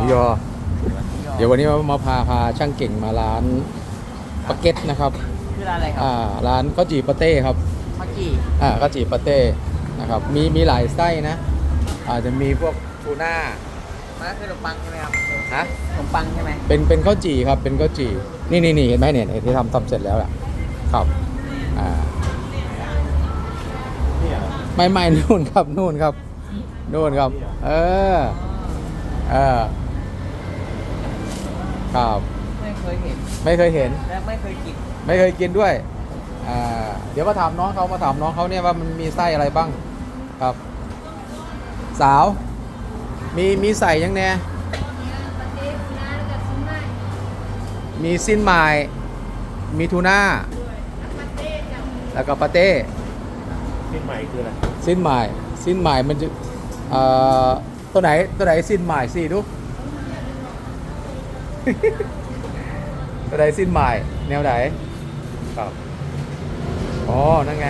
มูยอ เดี๋ยววันนี้มาพาพาช่างเก่งมาร้านปาเก็ตนะครับคือร้านอะไรครัอ่าร้านข้าวจีปาเต้ครับข้าวจี่อ่าข้าวจีปาเต้นะครับมีมีหลายไส้นะอาจจะมีพวกทูน่ามันก็คือขนมปังใช่ไหมครับฮะขนมปังใช่ไหมเป็นเป็นข้าวจีครับเป็นข้าวจีนี่นี่นี่เห็นไหมเนี่ยเนี่ยที่ทำทำเสร็จแล้วอะครับอ่าไม่ไม่นู่นครับนู่นครับนู่นครับ เออเออ ครับ ไม่เคยเห็น ไม่เคยเห็น และไม่เคยกิน ไม่เคยกินด้วยอ่าเดี๋ยวมาถามน้องเขามาถามน้องเขาเนี่ยว่ามันมีไส้อะไรบ้างครับ สาว มีมีใส่ยังแน่มีสิ้นไม้มีทูน่าแล้วก็ปาเต้สิ้นใหม่คืออะไรสิ้นไม้สิ้นไม้มันจะเอ่อตัวไหนตัวไหนสิ้นไม้สิดู ตัวไหนสิ้นไม้แนวไหนครับอ๋อ นั่นไง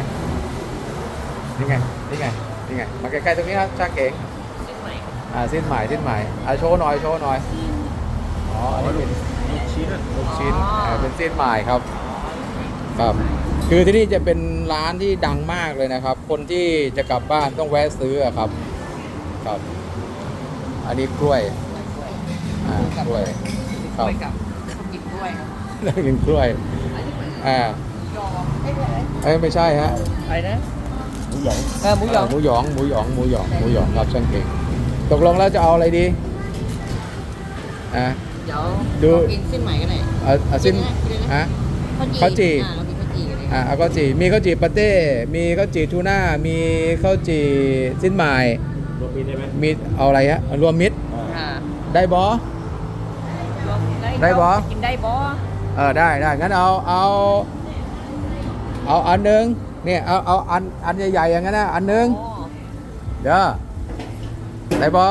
นี่ไง นี่ไง นี่ไง มาใกล้ๆตรงนี้ครับช่างเก๋งชิ้นใหม่อ่าสิ้นหมายสิ้นหมายอ่าโชว์หน่อยโชว์หน่อย อ๋อ อันนี้เป็นลูกชิ้นอะลูกชิ้นอ่าเป็นสิ้นหมายครับครับ คือที่นี่จะเป็นร้านที่ดังมากเลยนะครับ คนที่จะกลับบ้านต้องแวะซื้ออะครับครับ อันนี้กล้วย อ่ากล้วยค กรับล้วยกับข้าวจิบด้วยครับแล้วกินกล้วยอันนี้เป็นอ่ายอเอ้ยอะไรเอ้ยไม่ใช่ฮะอะไรนะหมูหยองเออหมูหยองหมูหยองหมูหยองหมูหยองหมูหยองครับช่างเก่งตกลงแล้วจะเอาอะไรดีอ่าเดี๋ยวดู ลองกินชิ้นใหม่กันหน่อย เอาเอาสิ้นกินเลยนะ ฮะ ข้าวจี่ข้าวจี่อ่าเรากินข้าวจี่กันเลยอ่าเอาข้าวจี่มีข้าวจี่ปาเต้ มีข้าวจี่ทูน่า มีข้าวจี่สิ้นหมายรวมมีได้ไหมมีเอาอะไรฮะรวมมิตรอ่าอ่าได้บอลอง ได้ได้บ่ กินได้บอเออได้ได้งั้นเอาเอา เอาอันหนึ่งเนี่ยเอาเอาอันอันใหญ่ๆอย่างนั้นนะอันหนึ่งอ๋อเด้อได้บอ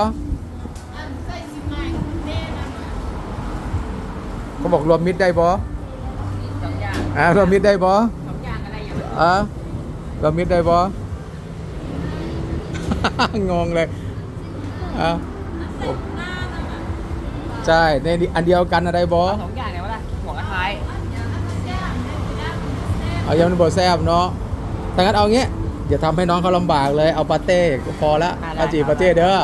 เขาบอกรวมมิตรได้บอสองอย่างอ่ารวมมิตรได้บอสองอย่างอะไรอย่างอะรวมมิตรได้บองงเลยอะ ใช่ในอันเดียวกันอะไรบอเอาสองอย่างเนี่ยวะล่ะหัวกระท้ายเอายำมันบดแซบเนาะถ้างั้นเอางี้อย่าทำให้น้องเขาลำบากเลยเอาปาเต้พอละะเอาจีปาเต้เด้อ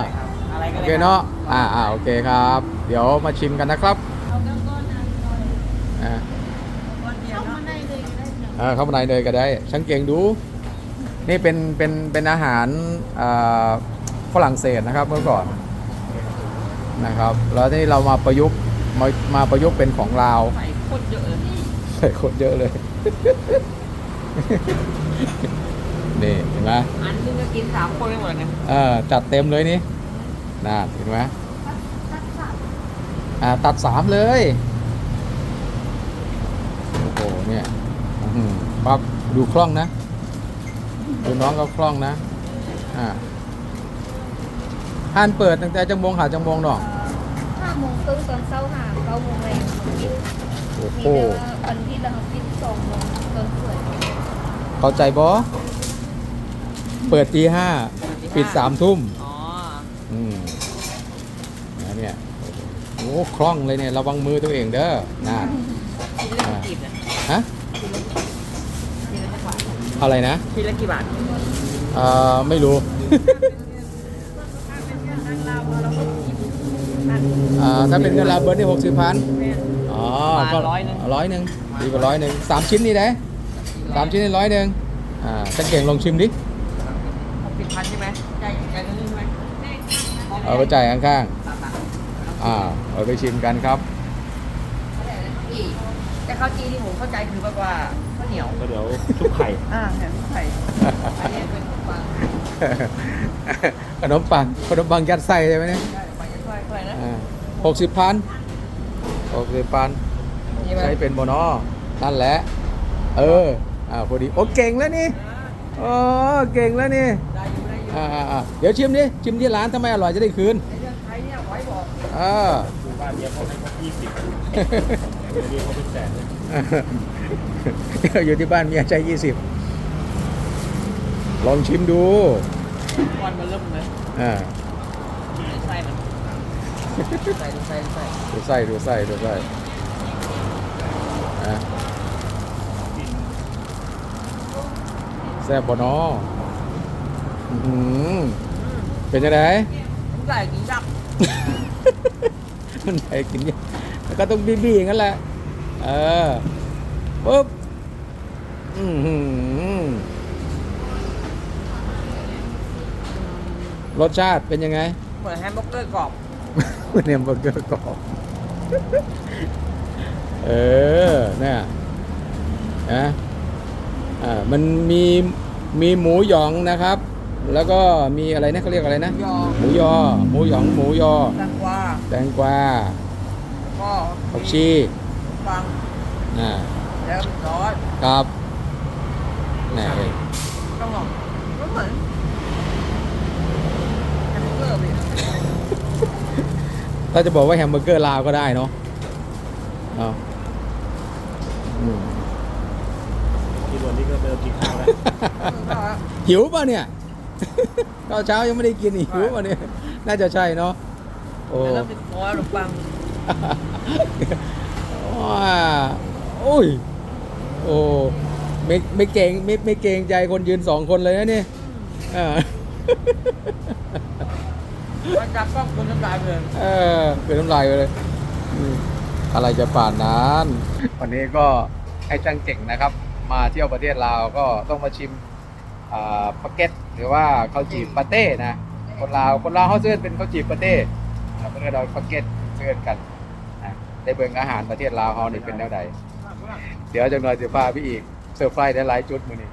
อะไรก็โอได้เคเนาะ อ่าอ่าโอเคครับ เดี๋ยวมาชิมกันนะครับอ่าอ่าเข้ามาในเลยก็ได้ช่างเก่งดู นี่เป็น เป็น เป็นอาหารอ่าฝรั่งเศสนะครับเมื่อก่อน นะครับ แล้วที่เรามาประยุกต์มามาประยุกต์เป็นของลาวใส่โคตรเยอะเลยใส่คนเยอะเลย นี่เห็นไหมอันนึงก็กินสามคนไปหมดเลยนะเออจัดเต็มเลยนี่น่าเห็นไหมอ่าตัดสามเลยโอ้โหเนี่ยอื้อหือปั๊บดูคล่องนะ ดูน้องเขาคล่องนะ อ่า ห้านเปิดตั้งแต่จังโมงหาจังโมงหนอห้าโมงครึ่งตอนเช้าหาเก้าโมงแรงปิดโอ้มีโหเวลาวันที่เราปิดสองโมงตอนสวยเข้าใจบอเปิดตีห้าปิดสามทุ่มอ๋ออืมนะเนี่ยโอ้โหคล่องเลยเนี่ยระวังมือตัวเองเด้อน่าชิ้นละกี่กีบนะฮะชิ้นละกี่บาทอะไรนะชิ้นละกี่บาทเอ่อไม่รู้ อ่าถ้าเป็นเงินลาเบิร์ดนี่หกสิบพันอ๋อประก็มาณร้อยหนึ่ง ร้อยหนึ่งดีกว่าร้อยหนึ่งสามชิ้นนี่ได้สามชิ้นนี่ร้อยหนึ่งอ่าจะเก่งลองชิมดิหกสิบพันใช่ไหมใช่ใช่เรื่องใช่ไหมเอาไปจ่ายข้างตามมาๆอ่าเอาไปชิมกันครับแต่ข้าวจีที่ผมเข้าใจคือแบบว่าข้าวเหนียว ก็เดี๋ยวชุบไข่ อ่าแหนมไข่อันนี้เป็นขนมปังขนมปังขนมปังยัดไส้ใช่ไหมเนี่ยได้ ไปจะค่อยๆนะหกสิบพันหกสิบพันนี่ไหมใช้เป็นโมนอนั่นแหละ เอออ่าพอดีโอ้เก่งแล้วนี่โอ้เก่งแล้วนี่ได้อยู่ได้อยู่อ่าอ่าอ่าเดี๋ยวชิมดิชิมที่ร้านถ้าไม่อร่อยจะได้คืนไอ้เรื่องไทยเนี่ยไว้บอกอ่าคือบ้านเนี้ยเขาให้เขายี่สิบเดี๋ยวนี้เขาเป็นแสนเลยอยู่ที่บ้านเมียใช้ยี่สิบลองชิมดูวันมันเริ่มเลยอ่าไส้มัน ใส่ดูใส่ดูใส่ดูไส้ดูไส้ดูไส้อะกินแซ่บบ่เนออื้อหือเป็นยังไง ใส่กินยักษ์มันไปกินเนี่ยแล้วก็ต้องบี้ๆอย่างนั้นแหละ เออปุ๊บอือหือรสชาติเป็นยังไง เหมือนแฮมเบอร์เกอร์กรอบ เนี่ยเบอร์เกอร์กรอบเออเนี่ยนะอ่ามันมีมีหมูหยองนะครับ แล้วก็มีอะไรนะเขาเรียกอะไรนะ ยอหมูยอ หมูหยองหมูยอ แตงกวาแตงกวาก็ผักชีฟังอ่าแล้วซอสครับนี่เองต้องหอมก็เหมือนแฮมเบอร์เกอร์ไป ถ้าจะบอกว่าแฮมเบอร์เกอร์ลาวก็ได้เนาะเนาะอืมกินวันนี้ก็เริ่มกินข้าวแล้วหิวป่ะเนี่ยตอนเช้ายังไม่ได้กินอีกหิวป่ะเนี่ย น่าจะใช่เนาะโอ้แล้วติดคอขนมปังว้าโอ้ยโอ้ไม่ไม่เก่งไม่ไม่เก่งใจคนยืนสองคนเลยนะนี่อ่า มาจับกล้องคนน้ำลายเลยเออเกิดน้ำลายไปเลยอืมอะไรจะป่านนั้นวันนี้ก็ให้ช่างเก่งนะครับ มาเที่ยวประเทศลาวก็ต้องมาชิมอ่าปาเก็ตหรือว่าข้าวจีบปาเต้นะคนลาวคนลาวเขาเสื้อเป็นข้าวจีบปาเต้เราก็เรียเราปาเก็ตเสื้อกันนะได้เบิ่งอาหารประเทศลาวเขานี่เป็นแนวใดเดี๋ยวจะหน่อยจะพาพี่อีกเซอร์ไพรส์ได้หลายจุดมือนี้